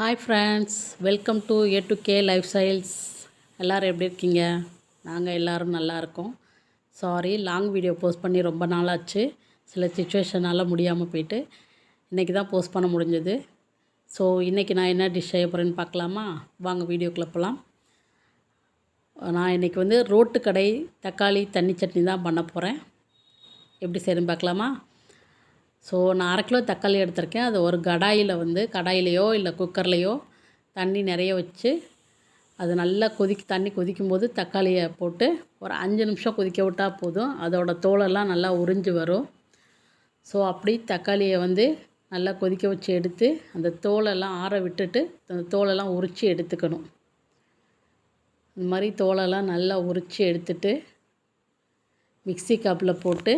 Hi friends welcome to A to K life styles எல்லோரும் எப்படி இருக்கீங்க? நாங்கள் எல்லோரும் நல்லா இருக்கோம். சாரி லாங் வீடியோ போஸ்ட் பண்ணி ரொம்ப நாளாச்சு. சில சுச்சுவேஷனால் முடியாமல் போயிட்டு இன்றைக்கி தான் போஸ்ட் பண்ண முடிஞ்சது. ஸோ இன்றைக்கி நான் என்ன டிஷ் செய்ய போகிறேன்னு பார்க்கலாமா? வாங்க வீடியோக்குள்ளே போகலாம் நான் இன்றைக்கி வந்து ரோட்டு கடை தக்காளி தண்ணி சட்னி தான் பண்ண போகிறேன் எப்படி செய்யணும்னு பார்க்கலாமா? ஸோ நான் அரை கிலோ தக்காளி எடுத்திருக்கேன். அது ஒரு கடாயில் வந்து கடாயிலையோ இல்லை குக்கர்லேயோ தண்ணி நிறைய வச்சு அது நல்லா கொதிக்க தண்ணி கொதிக்கும் போது தக்காளியை போட்டு ஒரு அஞ்சு நிமிஷம் கொதிக்க விட்டால் போதும். அதோட தோலெல்லாம் நல்லா உறிஞ்சு வரும். ஸோ அப்படி தக்காளியை வந்து நல்லா கொதிக்க வச்சு எடுத்து அந்த தோலெல்லாம் ஆற விட்டுட்டு அந்த தோலெல்லாம் உரித்து எடுத்துக்கணும். இந்த மாதிரி தோலெல்லாம் நல்லா உரித்து எடுத்துட்டு மிக்சி கப்பில் போட்டு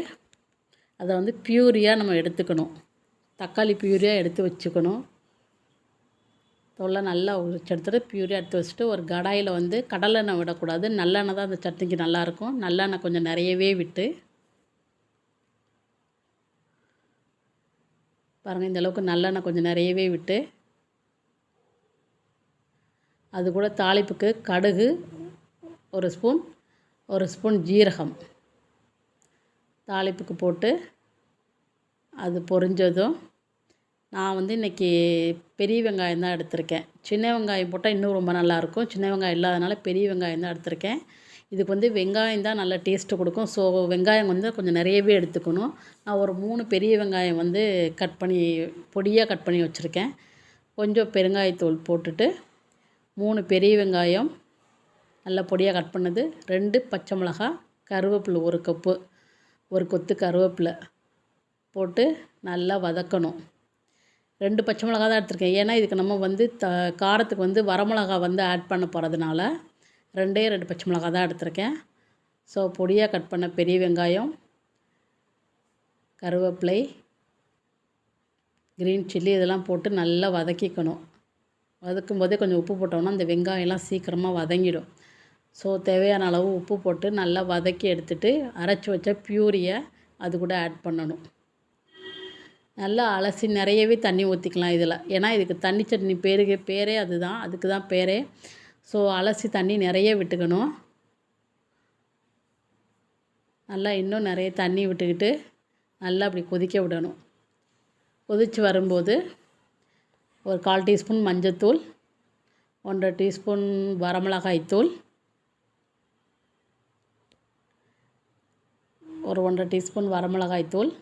அதை வந்து ப்யூரியாக நம்ம எடுத்துக்கணும். தக்காளி ப்யூரியாக எடுத்து வச்சுக்கணும். தொல்லை நல்லா உரிச்செடுத்துட்டு பியூரியாக எடுத்து வச்சுட்டு ஒரு கடாயில் வந்து கடலெண்ணெய் விடக்கூடாது. நல்லெண்ணெய் தான் அந்த சட்னிக்கு நல்லாயிருக்கும். நல்லெண்ணெய் கொஞ்சம் நிறையவே விட்டு. பாருங்கள் இந்த அளவுக்கு நல்லெண்ணெய் கொஞ்சம் நிறையவே விட்டு. அது கூட தாளிப்புக்கு கடுகு ஒரு ஸ்பூன் ஒரு ஸ்பூன் ஜீரகம். தாளிப்புக்கு போட்டு அது பொரிஞ்சதும் நான் வந்து இன்றைக்கி பெரிய வெங்காயம் தான் எடுத்திருக்கேன். சின்ன வெங்காயம் போட்டால் இன்னும் ரொம்ப நல்லாயிருக்கும். சின்ன வெங்காயம் இல்லாதனால பெரிய வெங்காயம் தான் எடுத்திருக்கேன். இதுக்கு வந்து வெங்காயம் தான் நல்லா டேஸ்ட்டு கொடுக்கும். ஸோ வெங்காயம் வந்து கொஞ்சம் நிறையவே எடுத்துக்கணும். நான் ஒரு மூணு பெரிய வெங்காயம் வந்து கட் பண்ணி பொடியாக கட் பண்ணி வச்சுருக்கேன். கொஞ்சம் பெருங்காயத்தூள் போட்டுட்டு மூணு பெரிய வெங்காயம் நல்லா பொடியாக கட் பண்ணது. ரெண்டு பச்சை மிளகா கருவேப்பிலை ஒரு கப்பு. ஒரு கொத்து கருவேப்பிலை போட்டு நல்லா வதக்கணும். ரெண்டு பச்சை மிளகா தான் எடுத்திருக்கேன். ஏன்னா இதுக்கு நம்ம வந்து த காரத்துக்கு வந்து வரமிளகா வந்து ஆட் பண்ண போகிறதுனால ரெண்டே ரெண்டு பச்சை மிளகா தான் எடுத்திருக்கேன். ஸோ பொடியாக கட் பண்ண பெரிய வெங்காயம் கருவேப்பிலை க்ரீன் சில்லி இதெல்லாம் போட்டு நல்லா வதக்கிக்கணும். வதக்கும் போதே கொஞ்சம் உப்பு போட்டோம்னா அந்த வெங்காயம்லாம் சீக்கிரமாக வதங்கிடும். ஸோ தேவையான அளவு உப்பு போட்டு நல்லா வதக்கி எடுத்துட்டு அரைச்சி வச்ச பியூரியை அது கூட ஆட் பண்ணணும். நல்லா அலசி நிறையவே தண்ணி ஊற்றிக்கலாம் இதில். ஏன்னா இதுக்கு தண்ணி சட்னி பேருக்கு பேரே அதுதான். அதுக்கு தான் பேரே. ஸோ அலசி தண்ணி நிறைய விட்டுக்கணும். நல்லா இன்னும் நிறைய தண்ணி விட்டுக்கிட்டு நல்லா அப்படி கொதிக்க விடணும். கொதித்து வரும்போது ஒரு கால் டீஸ்பூன் மஞ்சத்தூள் ஒன்றரை டீஸ்பூன் வரமிளகாய்த்தூள் ஒரு ஒன்றரை டீஸ்பூன் வரமிளகாய் தூள்.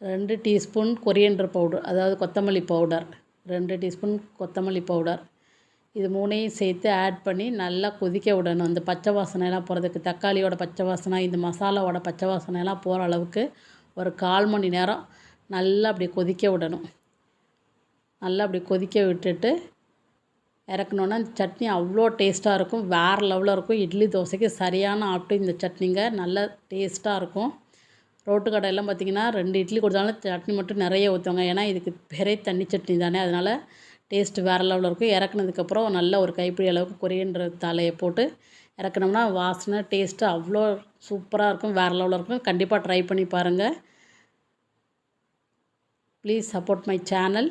ரெண்டு டீஸ்பூன் கொரியண்டர் பவுடர் அதாவது கொத்தமல்லி பவுடர். ரெண்டு டீஸ்பூன் கொத்தமல்லி பவுடர். இது மூணையும் சேர்த்து ஆட் பண்ணி நல்லா கொதிக்க விடணும். அந்த பச்சை வாசனைலாம் போகிறதுக்கு தக்காளியோட பச்சை வாசனை இந்த மசாலாவோட பச்சை வாசனைலாம் போகிற அளவுக்கு ஒரு கால் மணி நேரம் நல்லா அப்படி கொதிக்க விடணும். நல்லா அப்படி கொதிக்க விட்டுட்டு இறக்குனோன்னா இந்த சட்னி அவ்வளோ டேஸ்ட்டாக இருக்கும். வேறு லெவலில் இருக்கும். இட்லி தோசைக்கு சரியான ஆப்ட்டு இந்த சட்னிங்க. நல்ல டேஸ்ட்டாக இருக்கும். ரோட்டு கடையெல்லாம் பார்த்திங்கன்னா ரெண்டு இட்லி கொடுத்தாலும் சட்னி மட்டும் நிறைய ஊற்றுவாங்க ஏன்னா இதுக்கு பெரிய தண்ணி சட்னி தானே. அதனால் டேஸ்ட் வேறு லெவலில் இருக்கும். இறக்குனதுக்கப்புறம் நல்ல ஒரு கைப்பிடி அளவுக்கு கொரியன்ற தலையை போட்டு இறக்குனோம்னா வாசனை டேஸ்ட்டு அவ்வளோ சூப்பராக இருக்கும். வேறு லெவலில் இருக்கும். கண்டிப்பாக ட்ரை பண்ணி பாருங்கள் please support my channel